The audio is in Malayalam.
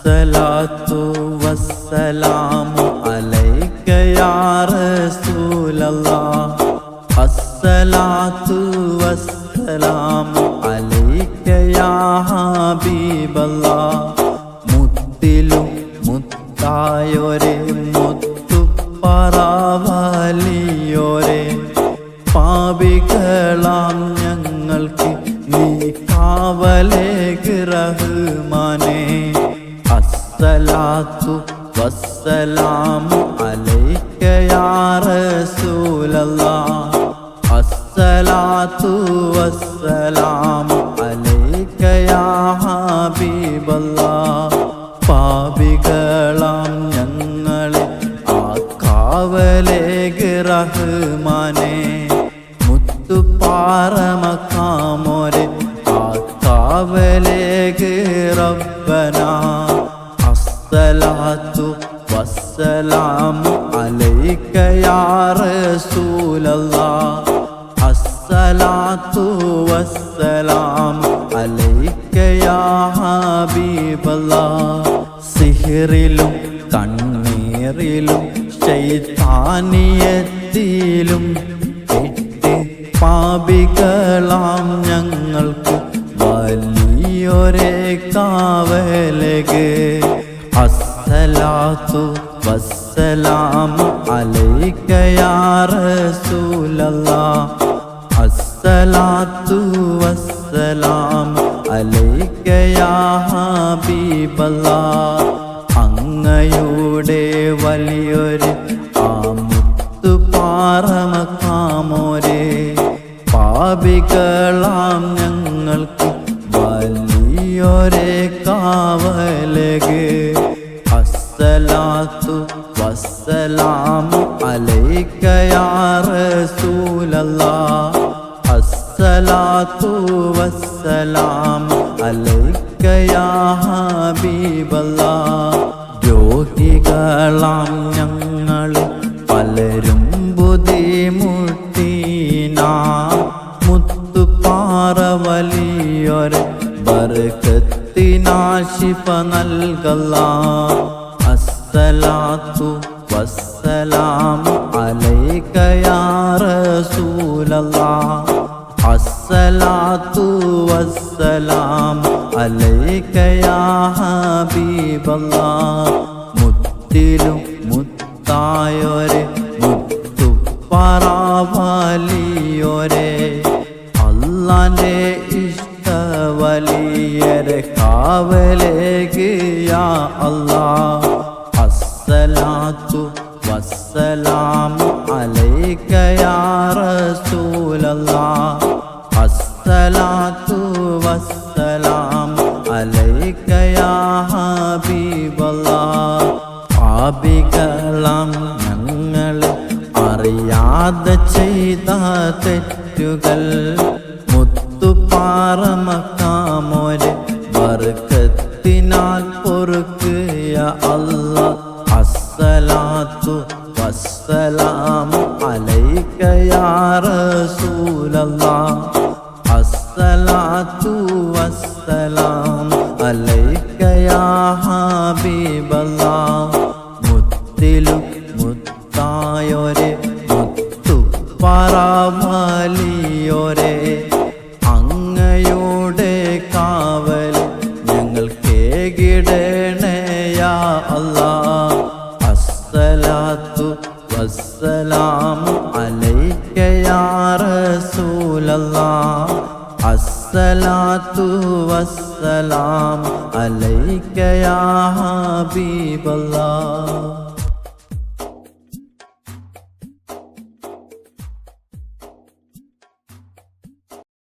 അസ്സലാത്തു വസ്സലാമു അലൈക യാ റസൂലല്ലാഹ്. അസ്സലാത്തു വസ്സലാമു അലൈക യാ ഹബീബല്ലാഹ്. മുത്തിലും മുത്തായോരെ മുത്തുപ്പറാവലിയോരെ. പാപികളാം ഞങ്ങൾക്ക് നീ കാവലേക്ക് റഹ്മാനേ അസ്സലാത്തു വസ്സലാമു അലൈക യാ റസൂലല്ലാഹ്. അസ്സലാത്തു വസ്സലാമു അലൈക യാ ഹബീബല്ലാഹ്. പാപികളാം ഞങ്ങളെ ആ കാവലേക്ക് റഹ്മാനേ. മുത്തുപ്പാറമക്കാമോരെ ആ സിഹറിലും കണ്ണീറിലും ശൈത്താനിയത്തിലും എട്ട് പാപികളാം ഞങ്ങൾക്ക് വലിയൊരേ കാവലക്. അസ്സലാത്തു വസ്സലാമു അലൈക യാ റസൂലല്ലാഹ്. അസ്സലാത്തു വസ്സലാമു അലൈക യാ ഹബീബല്ലാഹ്. അങ്ങയുടെ വലിയൊരു ആമുത്തു പാറമക്കാമോരെ പാപികളാം ഞങ്ങൾക്ക് വലിയൊരേ കാവലക്. അസ്സലാത്തു വസ്സലാമു അലൈക യാ റസൂലല്ലാഹ് അസ്സലാത്തു വസ്സലാമു അലൈക യാ ഹബീബല്ലാഹ് രോഗികളാം ഞങ്ങൾ പലരും ബുദ്ധിമുട്ടീന. മുത്തുപാറ വലിയൊരു ബർക്കത്തിനാശിഫ നൽകല്ല. അസ്സലാത്തു വസ്സലാമു അലൈക യാ റസൂലല്ലാഹ് അസ്സലാത്തു വസ്സലാമു അലൈക യാ ഹബീബല്ലാഹ് മുത്തിലും മുത്തായോരെ മുത്തുപ്പറാവലിയോരെ അള്ളാന്റെ ഇഷ്ടവലിയരെ കാവലേക്ക് യാ അല്ലാ. അസ്സലാത്തു വസ്സലാമു അലൈക യാ റസൂലല്ലാഹ്. അസ്സലാത്തു വസ്സലാമു അലൈക യാ ഹബീബല്ലാഹ്. പാപികളാം ഞങ്ങൾ അറിയാതെ ചെയ്ത തെറ്റുകൾ. മുത്തുപാറമക്കാമോരെ ബർക്കത്തിനാൽ വസ്സലാമു അലൈക അസ്സലാത്തു വസ്സലാം അലൈക യാ ഹബീബല്ലാഹ്. മുത്തിലും മുത്തായോരെ മുത്തു പറവലിയോരെ. അങ്ങയുടെ കാവൽ ഞങ്ങൾ കേകിടണയാ അല്ലാ റസൂലല്ലാഹ് അസ്സലാത്തു വസ്സലാമു അലൈക യാ ഹബീബല്ലാഹ്.